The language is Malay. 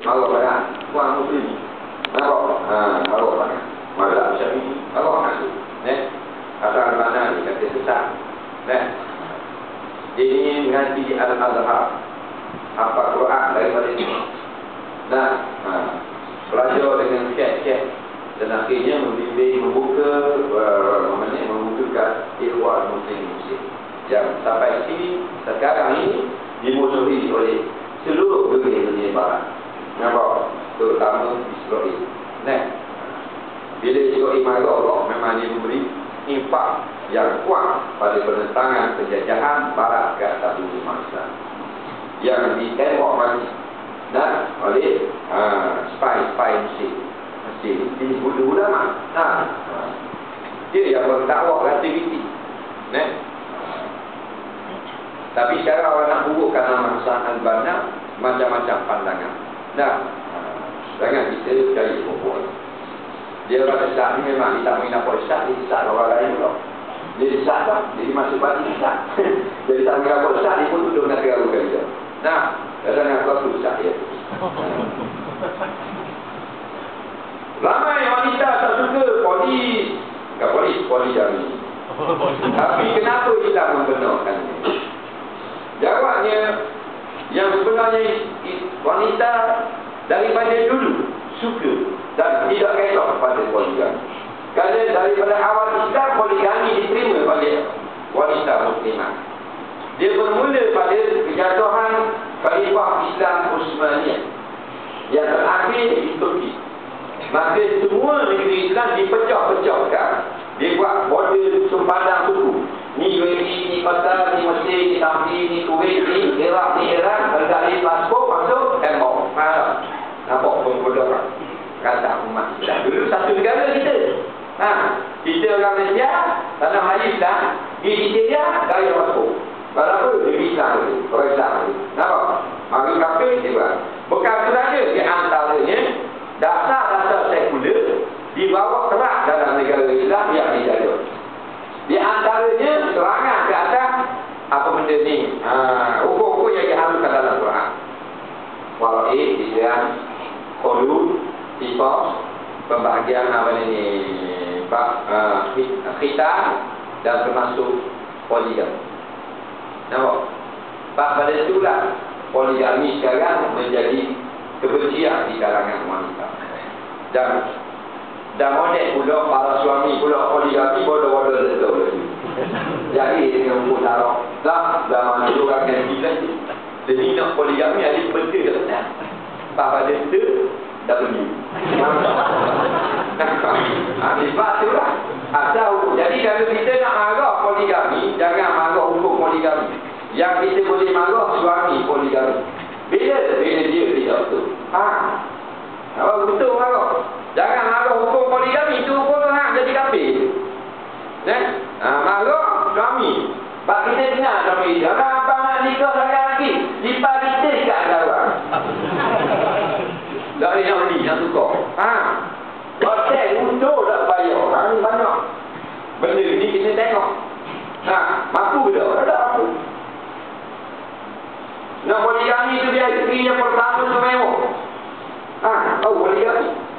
Marah pada Tuan Muslim. Marah ha, Marah pada Marah Syafi'i Marah masuk Ne? Asal mana ni kata sesat Ne? Ini mengaji Al-Azhar Apa Quran daripada ini Nah ha, Belajar dengan cek-cek Dan akhirnya membimbing Membuka uh, Membukakan Ikhwan Muslim-Muslim. Yang sampai sini Sekarang ini Dimusuhi oleh Seluruh dunia barat Nampak? Terutama Israel Nah bila Israel marah Allah Memang dia memberi Impak yang kuat Pada penentangan penjajahan Barat ke atas dunia masa Yang ditembak mati Dan oleh uh, Spy-spy Mesir Mesir Ini budu ulama. Nah. Dia yang berdakwah aktiviti. Nah. Tapi sekarang orang nak burukkan nama Hasan Al-Banna Macam-macam pandangan Nah, jangan kita cari perempuan. Dia kata syak ni memang dia tak main apa syak, dia syak orang lain pula. Dia syak tak, jadi masuk balik syak. jadi tak main apa syak, dia pun duduk nak tergarukan dia. Nah, kata kau tu syak dia. Ramai wanita tak suka polis. Bukan polis, polis jami. Tapi kenapa kita membenarkan ini? Jawabnya, yang sebenarnya wanita daripada dulu suka dan tidak kisah pada poligami. Kerana daripada awal Islam poligami diterima oleh wanita muslimah. Dia bermula pada kejatuhan Khalifah Islam Utsmaniyah yang terakhir di Turki. Maka semua negeri Islam dipecah-pecahkan. Dia buat border sempadan suku. Ni UAE, ni Qatar, ni Mesir, ni Saudi, ni Kuwait, ni Iraq, ni Kata umat Islam. Dulu satu negara kita. Ha. Kita orang Malaysia, tanah Melayu Islam. Di Nigeria, gaya paspor. Kenapa? Dia Islam itu. Orang Islam itu. Nampak? Mari kafir, dia buat. Bukan itu saja. Di antaranya, dasar-dasar sekuler dibawa kerak dalam negara Islam yang dijajah. Di antaranya serangan ke atas apa benda ni? Ha, hukum-hukum yang dihaluskan dalam Quran. Wala'i, Islam, Qulub, Sifat, pembahagian apa ni? Pak, uh, kita dan termasuk poligami. Nampak? Pak pada itulah poligami sekarang menjadi kebencian di kalangan wanita. Dan dan model pula para suami pula poligami bodoh-bodoh betul. Jadi dengan umur. Dah zaman dulu kan kan gila. Jadi nak poligami ada tak? Pak pada itu dah pergi. Ha, sebab tu lah. Asal, jadi kalau kita nak marah poligami, jangan marah hukum poligami. Yang kita boleh marah suami poligami. Bila? Bila dia tidak betul. Ha. Apa betul marah? Jangan marah hukum poligami. Itu hukum Tuhan jadi kafir. Eh? Ha, marah suami. Pak kita dengar suami. Jangan abang nak nikah lagi. Lipat Tak ada yang beli, yang tukar. Ha. Hotel untuk tak bayar. Ha, ni banyak. Benda ni kita tengok. Ha, mampu ke tak? Tak mampu. Nak poligami tu dia isteri yang pertama tu mewah. Ha, tahu poligami.